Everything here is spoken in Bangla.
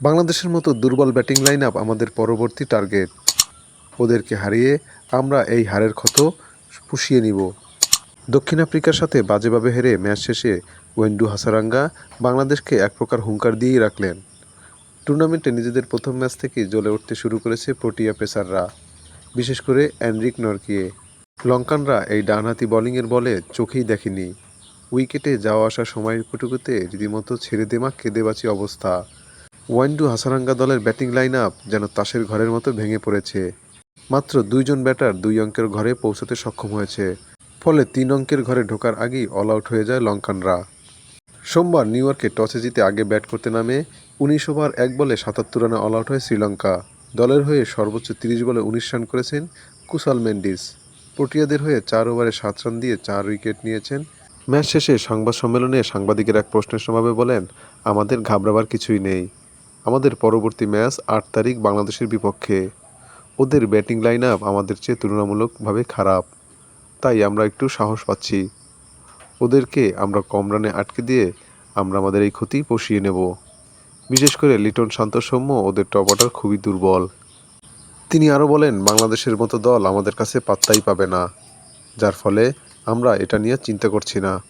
বাংলাদেশের মতো দুর্বল ব্যাটিং লাইন আপ আমাদের পরবর্তী টার্গেট ওদেরকে হারিয়ে আমরা এই হারের ক্ষত পুষিয়ে নিব। দক্ষিণ আফ্রিকার সাথে বাজেভাবে হেরে ম্যাচ শেষে ওয়েন্ডু হাসারাঙ্গা বাংলাদেশকে এক প্রকার হুঙ্কার দিয়েই রাখলেন। টুর্নামেন্টে নিজেদের প্রথম ম্যাচ থেকেই জ্বলে উঠতে শুরু করেছে প্রোটিয়া পেসাররা, বিশেষ করে অ্যান্ড্রিক নরকিয়ে। লঙ্কানরা এই ডানহাতি বোলিংয়ের বলে চোখেই দেখেনি। উইকেটে যাওয়া আসার কুটুকুতে রীতিমতো ছেড়ে দেমা কেঁদে বাঁচি অবস্থা। ওয়াইন্ডু হাসারাঙ্গা দলের ব্যাটিং লাইন আপ যেন তাসের ঘরের মতো ভেঙে পড়েছে। মাত্র দুইজন ব্যাটার দুই অঙ্কের ঘরে পৌঁছতে সক্ষম হয়েছে। ফলে তিন অঙ্কের ঘরে ঢোকার আগেই অল আউট হয়ে যায় লঙ্কানরা। সোমবার নিউ ইয়র্কে টসে জিতে আগে ব্যাট করতে নামে উনিশ ওভার এক বলে সাতাত্তর রানে অল আউট হয় শ্রীলঙ্কা। দলের হয়ে সর্বোচ্চ তিরিশ বলে উনিশ রান করেছেন কুশাল মেন্ডিস। পটিয়াদের হয়ে চার ওভারে সাত রান দিয়ে চার উইকেট নিয়েছেন। ম্যাচ শেষে সংবাদ সম্মেলনে সাংবাদিকের এক প্রশ্নের জবাবে বলেন, আমাদের ঘাবড়াবার কিছুই নেই। আমাদের পরবর্তী ম্যাচ আট তারিখ বাংলাদেশের বিপক্ষে। ওদের ব্যাটিং লাইন আপ আমাদের চেয়ে তুলনামূলকভাবে খারাপ। তাই আমরা একটু সাহস পাচ্ছি। ওদেরকে আমরা কম রানে আটকে দিয়ে আমরা আমাদের এই ক্ষতি পুষিয়ে নেব। বিশেষ করে লিটন শান্তসৌম্য ওদের টপ অর্ডার খুবই দুর্বল। তিনি আরও বলেন, বাংলাদেশের মতো দল আমাদের কাছে পাত্তাই পাবে না। যার ফলে আমরা এটা নিয়ে চিন্তা করছি না।